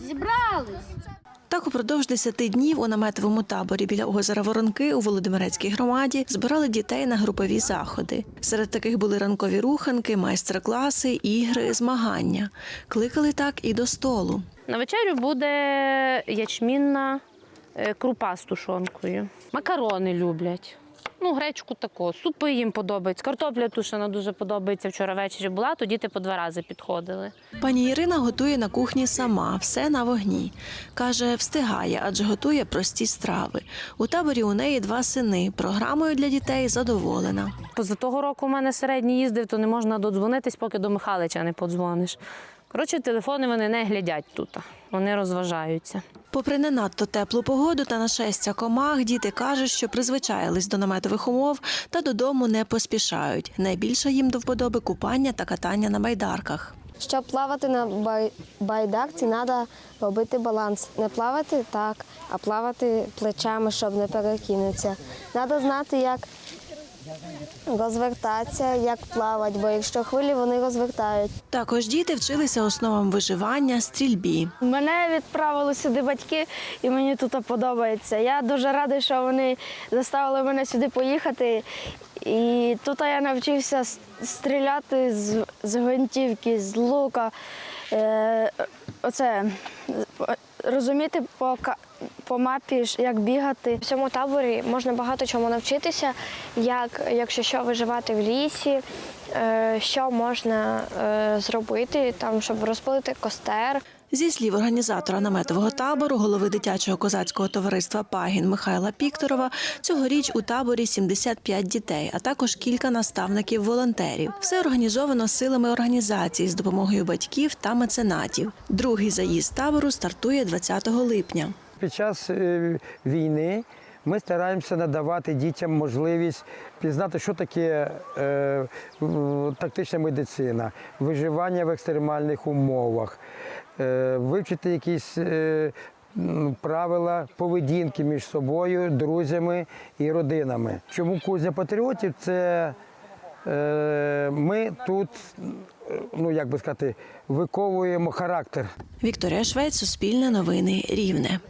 зібрались. Так упродовж 10 днів у наметовому таборі біля озера Воронки у Володимирецькій громаді збирали дітей на групові заходи. Серед таких були ранкові руханки, майстер-класи, ігри, змагання. Кликали так і до столу. На вечерю буде ячмінна е, крупа з тушонкою. Макарони люблять. Ну, гречку тако, супи їм подобаються. Картопля тушена дуже подобається. Вчора ввечері була, то діти по два рази підходили. Пані Ірина готує на кухні сама, все на вогні. Каже, встигає, адже готує прості страви. У таборі у неї два сини. Програмою для дітей задоволена. Поза того року у мене середній їздив, то не можна додзвонитись, поки до Михайлича не подзвониш. Коротше, телефони вони не глядять тут, вони розважаються. Попри не надто теплу погоду та нашестя комах, діти кажуть, що призвичаїлись до наметових умов та додому не поспішають. Найбільше їм до вподоби купання та катання на байдарках. Щоб плавати на бай- байдарці, треба робити баланс. Не плавати так, а плавати плечами, щоб не перекинутися. Треба знати, як розвертатися, як плавати, бо якщо хвилі, вони розвертають. Також діти вчилися основам виживання, стрільбі. Мене відправили сюди батьки, і мені тут подобається. Я дуже радий, що вони заставили мене сюди поїхати. І тут я навчився стріляти з, з гвинтівки, з лука. Е, оце розуміти по, по мапі, як бігати. В цьому таборі можна багато чому навчитися, як, якщо що, виживати в лісі, е, що можна е, зробити, там, щоб розпалити костер. Зі слів організатора наметового табору, голови дитячого козацького товариства Пагін Михайла Пікторова, цьогоріч у таборі 75 дітей, а також кілька наставників-волонтерів. Все організовано силами організації з допомогою батьків та меценатів. Другий заїзд табору стартує 20 липня. Під час е, війни ми стараємося надавати дітям можливість пізнати, що таке е, тактична медицина, виживання в екстремальних умовах, е, вивчити якісь е, правила поведінки між собою, друзями і родинами. Чому кузня патріотів? Це е, ми тут, ну як би сказати, виковуємо характер. Вікторія Швець, Суспільне новини, Рівне.